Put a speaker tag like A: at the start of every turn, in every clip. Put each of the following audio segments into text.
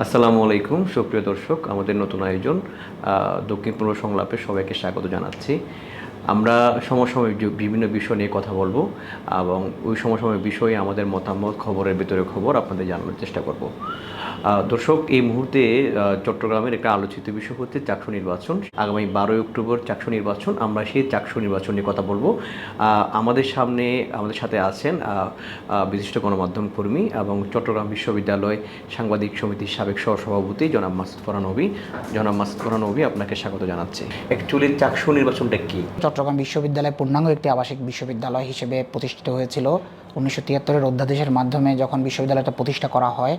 A: আসসালামু আলাইকুম, সুপ্রিয় দর্শক, আমাদের নতুন আয়োজন দক্ষিণ পূর্ব সংলাপে সবাইকে স্বাগত জানাচ্ছি। আমরা সমসাময়িক বিভিন্ন বিষয় নিয়ে কথা বলব এবং ওই সমসাময়িক বিষয়ে আমাদের মতামত, খবরের ভিতরে খবর আপনাদের জানানোর চেষ্টা করব। দর্শক, এই মুহূর্তে চট্টগ্রামের একটা আলোচিত বিষয় হচ্ছে চাকসু নির্বাচন। আগামী বারোই অক্টোবর চাকসু নির্বাচন, আমরা সেই চাকসু নির্বাচন নিয়ে কথা বলব। আমাদের সামনে, আমাদের সাথে আছেন বিশিষ্ট গণমাধ্যম কর্মী এবং চট্টগ্রাম বিশ্ববিদ্যালয় সাংবাদিক সমিতির সাবেক সহসভাপতি জনাব মাসুদ ফরানবী জনাব মাসুদ ফরানবী আপনাকে স্বাগত জানাচ্ছি। অ্যাকচুয়ালি চাকসু নির্বাচনটা কি?
B: চট্টগ্রাম বিশ্ববিদ্যালয় পূর্ণাঙ্গ একটি আবাসিক বিশ্ববিদ্যালয় হিসেবে প্রতিষ্ঠিত হয়েছিল। উনিশশো তিয়াত্তরের অধ্যাদেশের মাধ্যমে যখন বিশ্ববিদ্যালয়টা প্রতিষ্ঠা করা হয়,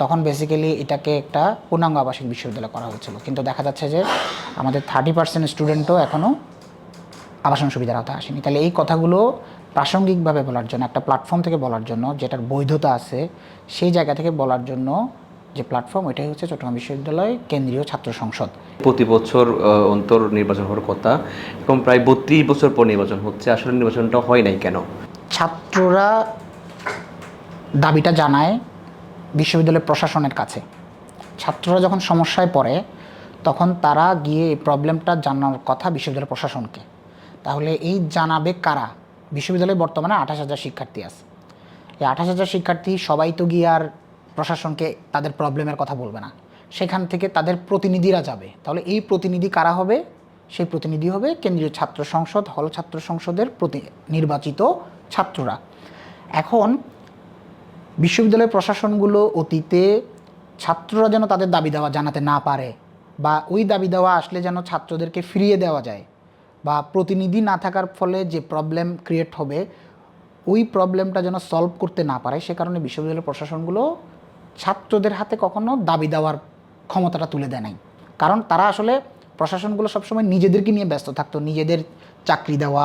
B: তখন বেসিক্যালি এটাকে একটা পূর্ণাঙ্গ আবাসিক বিশ্ববিদ্যালয় করা হয়েছিল। কিন্তু দেখা যাচ্ছে যে আমাদের থার্টি পার্সেন্ট স্টুডেন্টও এখনও আবাসন সুবিধার আওতায় আসেনি। তাহলে এই কথাগুলো প্রাসঙ্গিকভাবে বলার জন্য, একটা প্ল্যাটফর্ম থেকে বলার জন্য, যেটার বৈধতা আছে, সেই জায়গা থেকে বলার জন্য যে প্ল্যাটফর্ম এটাই হচ্ছে চট্টগ্রাম বিশ্ববিদ্যালয় কেন্দ্রীয় ছাত্র সংসদ।
A: প্রতি বছর অন্তর নির্বাচন হওয়ার কথা, এবং প্রায় বত্রিশ বছর পর নির্বাচন হচ্ছে। আসলে নির্বাচনটা হয় নাই কেন?
B: ছাত্ররা দাবিটা জানায় বিশ্ববিদ্যালয় প্রশাসনের কাছে। ছাত্ররা যখন সমস্যায় পড়ে, তখন তারা গিয়ে এই প্রবলেমটা জানার কথা বিশ্ববিদ্যালয় প্রশাসনকে। তাহলে এই জানাবে কারা? বিশ্ববিদ্যালয়ে বর্তমানে আঠাশ হাজার শিক্ষার্থী আছে। এই আঠাশ হাজার শিক্ষার্থী সবাই তো গিয়ে আর প্রশাসনকে তাদের প্রবলেমের কথা বলবে না। সেখান থেকে তাদের প্রতিনিধিরা যাবে। তাহলে এই প্রতিনিধি কারা হবে? সেই প্রতিনিধি হবে কেন্দ্রীয় ছাত্র সংসদ, হল ছাত্র সংসদের প্রতি নির্বাচিত ছাত্ররা। এখন বিশ্ববিদ্যালয় প্রশাসনগুলো অতীতে ছাত্ররা যেন তাদের দাবি দেওয়া জানাতে না পারে বা ওই দাবি দেওয়া আসলে যেন ছাত্রদেরকে ফিরিয়ে দেওয়া যায় বা প্রতিনিধি না থাকার ফলে যে প্রবলেম ক্রিয়েট হবে, ওই প্রবলেমটা যেন সলভ করতে না পারে, সে কারণে বিশ্ববিদ্যালয় প্রশাসনগুলো ছাত্রদের হাতে কখনো দাবি দেওয়ার ক্ষমতাটা তুলে দেয় নাই। কারণ তারা আসলে প্রশাসনগুলো সবসময় নিজেদেরকে নিয়ে ব্যস্ত থাকতো, নিজেদের চাকরি দেওয়া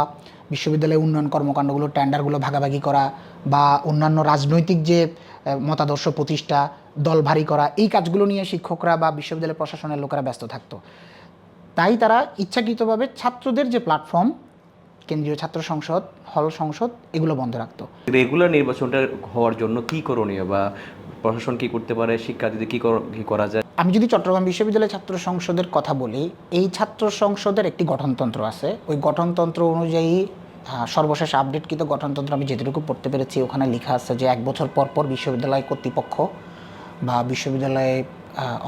B: বিশ্ববিদ্যালয়ে উন্নয়ন কর্মকাণ্ডগুলো টেন্ডারগুলো ভাগাভাগি করা বা অন্যান্য রাজনৈতিক যে মতাদর্শ প্রতিষ্ঠা, দল ভারী করা, এই কাজগুলো নিয়ে শিক্ষকরা বা বিশ্ববিদ্যালয় প্রশাসনের লোকেরা ব্যস্ত থাকতো। তাই তারা ইচ্ছাকৃতভাবে ছাত্রদের যে প্ল্যাটফর্ম কেন্দ্রীয় ছাত্র সংসদ হল সংসদ, এগুলো বন্ধ রাখতো।
A: রেগুলার নির্বাচনটা হওয়ার জন্য কি করণীয় বা প্রশাসন কি করতে পারে, শিক্ষার্থীদের কি কর- কি করা যায়?
B: আমি যদি চট্টগ্রাম বিশ্ববিদ্যালয় ছাত্র সংসদের কথা বলি, এই ছাত্র সংসদের একটি গঠনতন্ত্র আছে। ওই গঠনতন্ত্র অনুযায়ী সর্বশেষ আপডেটকৃত গঠনতন্ত্র আমি যেটুকু পড়তে পেরেছি, ওখানে লেখা আছে যে এক বছর পর পর বিশ্ববিদ্যালয় কর্তৃপক্ষ বা বিশ্ববিদ্যালয়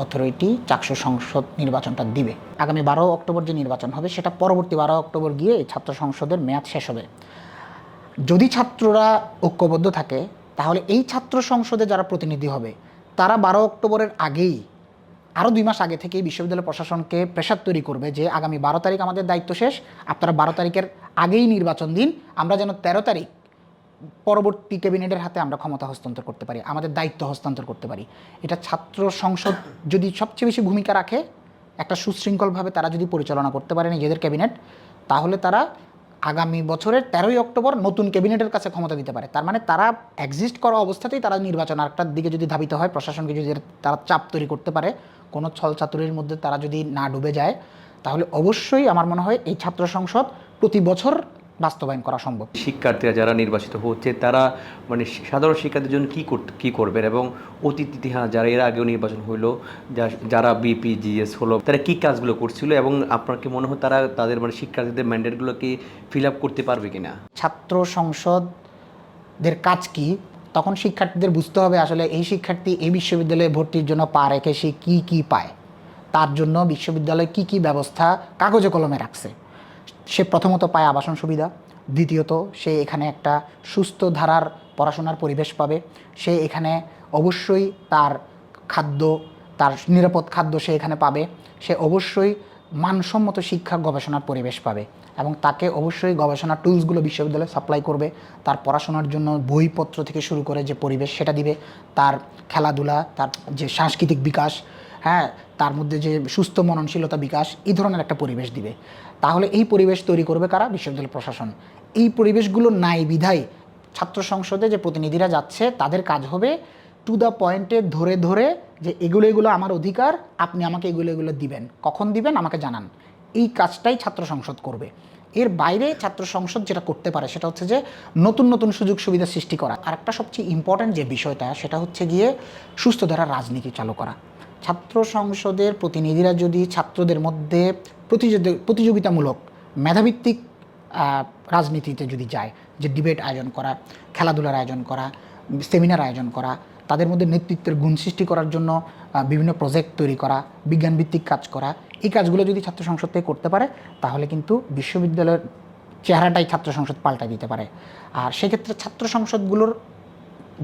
B: অথরিটি চাকসু সংসদ নির্বাচনটা দিবে। আগামী বারো অক্টোবর যে নির্বাচন হবে, সেটা পরবর্তী বারো অক্টোবর গিয়ে এই ছাত্র সংসদের মেয়াদ শেষ হবে। যদি ছাত্ররা ঐক্যবদ্ধ থাকে, তাহলে এই ছাত্র সংসদে যারা প্রতিনিধি হবে, তারা বারো অক্টোবরের আগেই আরও দুই মাস আগে থেকেই বিশ্ববিদ্যালয় প্রশাসনকে প্রেশার তৈরি করবে যে আগামী বারো তারিখ আমাদের দায়িত্ব শেষ, আপনারা বারো তারিখের আগেই নির্বাচন দিন, আমরা যেন তেরো তারিখ পরবর্তী ক্যাবিনেটের হাতে আমরা ক্ষমতা হস্তান্তর করতে পারি, আমাদের দায়িত্ব হস্তান্তর করতে পারি। এটা ছাত্র সংসদ যদি সবচেয়ে বেশি ভূমিকা রাখে, একটা সুশৃঙ্খলভাবে তারা যদি পরিচালনা করতে পারে নিজেদের ক্যাবিনেট, তাহলে তারা আগামী বছরের তেরোই অক্টোবর নতুন ক্যাবিনেটের কাছে ক্ষমতা দিতে পারে। তার মানে তারা এক্সিস্ট করা অবস্থাতেই তারা নির্বাচন আরেকটার দিকে যদি ধাবিত হয়, প্রশাসনকে যদি তারা চাপ তৈরি করতে পারে, কোনো ছল মধ্যে তারা যদি না ডুবে যায়, তাহলে অবশ্যই আমার মনে হয় এই ছাত্র সংসদ প্রতি বছর বাস্তবায়ন করা সম্ভব।
A: শিক্ষার্থীরা যারা নির্বাচিত হচ্ছে তারা মানে সাধারণ শিক্ষার্থীর জন্য কী করতে কী করবেন এবং অতীত ইতিহাস যারা এর আগেও নির্বাচন হলো যা- যারা বিপি জিএস হলো তারা কী কাজগুলো করছিল এবং আপনার কি মনে হয় তারা তাদের মানে শিক্ষার্থীদের ম্যান্ডেটগুলোকে ফিল আপ করতে পারবে কিনা?
B: ছাত্র সংসদদের কাজ কি? তখন শিক্ষার্থীদের বুঝতে হবে আসলে এই শিক্ষার্থী এই বিশ্ববিদ্যালয়ে ভর্তির জন্য পা রেখে সে কী কী পায়? তার জন্য বিশ্ববিদ্যালয় কি কি ব্যবস্থা কাগজে কলমে রাখছে? সে প্রথমত পায় আবাসন সুবিধা, দ্বিতীয়ত সে এখানে একটা সুস্থ ধারার পড়াশোনার পরিবেশ পাবে। সে এখানে অবশ্যই তার খাদ্য, তার নিরাপদ খাদ্য সে এখানে পাবে। সে অবশ্যই মানসম্মত শিক্ষা গবেষণার পরিবেশ পাবে এবং তাকে অবশ্যই গবেষণা টুলসগুলো বিশ্ববিদ্যালয়ে সাপ্লাই করবে। তার পড়াশোনার জন্য বইপত্র থেকে শুরু করে যে পরিবেশ সেটা দিবে। তার খেলাধুলা, তার যে সাংস্কৃতিক বিকাশ হ্যাঁ তার মধ্যে যে সুস্থ মননশীলতা বিকাশ, এই ধরনের একটা পরিবেশ দিবে। তাহলে এই পরিবেশ তৈরি করবে কারা? বিশ্ববিদ্যালয় প্রশাসন। এই পরিবেশগুলো নাই বিধায় ছাত্র সংসদে যে প্রতিনিধিরা যাচ্ছে, তাদের কাজ হবে টু দ্য পয়েন্টে ধরে ধরে যে এগুলো এগুলো আমার অধিকার, আপনি আমাকে এগুলো এগুলো দিবেন। কখন দিবেন? আমাকে জানান। এই কাজটাই ছাত্র সংসদ করবে। এর বাইরে ছাত্র সংসদ যেটা করতে পারে সেটা হচ্ছে যে নতুন নতুন সুযোগ সুবিধা সৃষ্টি করা। আর একটা সবচেয়ে ইম্পর্ট্যান্ট যে বিষয়টা, সেটা হচ্ছে গিয়ে সুস্থ ধারার রাজনীতি চালু করা। ছাত্র সংসদের প্রতিনিধিরা যদি ছাত্রদের মধ্যে প্রতিযোগি- প্রতিযোগিতামূলক মেধাভিত্তিক রাজনীতিতে যদি যায়, যে ডিবেট আয়োজন করা, খেলাধুলার আয়োজন করা, সেমিনার আয়োজন করা, তাদের মধ্যে নেতৃত্বের গুণ সৃষ্টি করার জন্য বিভিন্ন প্রজেক্ট তৈরি করা, বিজ্ঞানভিত্তিক কাজ করা, এই কাজগুলো যদি ছাত্র সংসদ থেকে করতে পারে, তাহলে কিন্তু বিশ্ববিদ্যালয়ের চেহারাটাই ছাত্র সংসদ পাল্টাই দিতে পারে। আর সেক্ষেত্রে ছাত্র সংসদগুলোর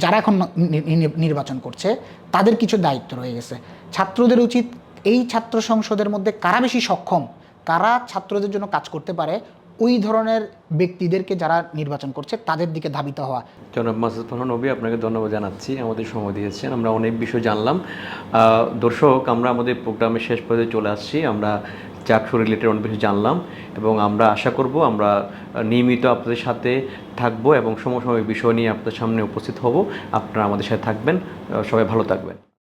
B: যারা এখন নির্বাচন করছে, তাদের কিছু দায়িত্ব রয়ে গেছে। ছাত্রদের উচিত এই ছাত্র সংসদের মধ্যে কারা বেশি সক্ষম, কারা ছাত্রদের জন্য কাজ করতে পারে, ওই ধরনের ব্যক্তিদেরকে যারা নির্বাচন করছে, তাদের দিকে ধাবিত হওয়া।
A: জনাব মাসুদ ফারহান নবী, আপনাকে ধন্যবাদ জানাচ্ছি, আমাদের সময় দিয়েছেন, আমরা অনেক বিষয় জানলাম। দর্শক, আমরা আমাদের প্রোগ্রামের শেষ পর্যায়ে চলে আসছি, আমরা চাকসু রিলেটেড অনেক কিছু জানলাম এবং আমরা আশা করব আমরা নিয়মিত আপনাদের সাথে থাকব এবং সমসাময়িক বিষয় নিয়ে আপনাদের সামনে উপস্থিত হব। আপনারা আমাদের সাথে থাকবেন সবাই ভালো থাকবেন।